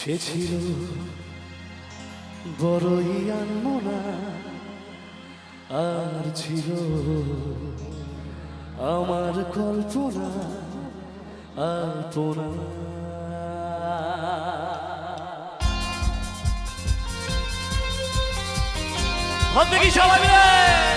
সে ছিল বড়ই আনমনা আর ছিল আমার কল্পনা আপনা হবে কি সবাই মিলে?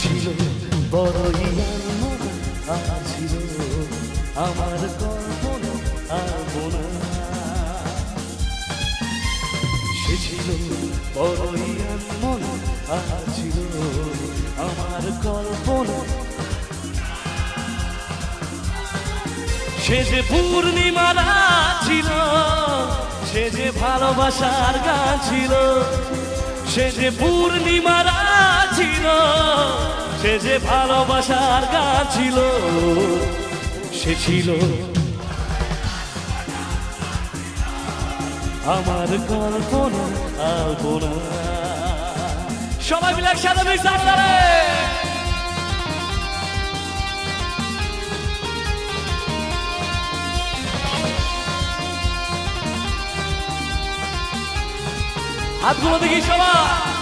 ছিল, বড়ই ছিল আমার কল্পনা সে ছিল, বড়ই ছিল আমার কল্পনা। সে যে পূর্ণিমারা ছিল, সে যে ভালোবাসার গান ছিল, সে যে পূর্ণিমারা ছিল, সে যে ভালোবাসার গান ছিল, সে ছিল আমার কল্পনা আলপনা সবাই মিলে একসাথে বিশ্বাস করে। হাতগুলো দেখি সবাই।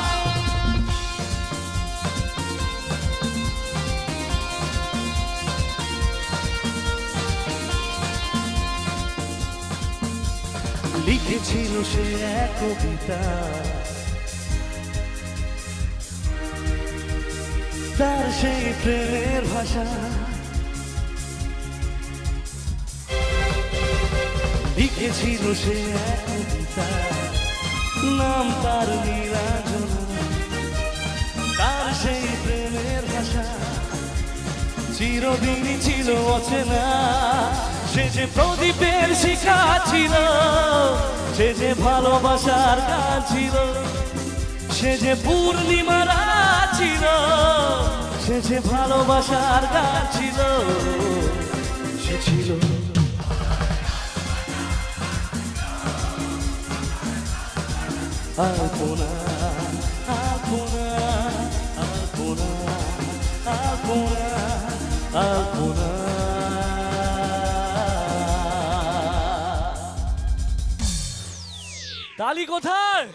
লিখেছিল সে এক কবিতা। তার সেই প্রেমের ভাষা। লিখেছিল সে এক কবিতা। নাম তার নীলাঞ্জনা তার সেই প্রেমের ভাষা। চিরদিনই ছিল অচেনা। সে যে প্রদীপের শিখা ছিল, সে যে ভালোবাসার গান ছিল, সে যে পূর্ণিমারা ছিল, সে যে ভালোবাসার গান ছিল, সে ছিল। আপনা আপনা আপনা আপনা তালি কোথায়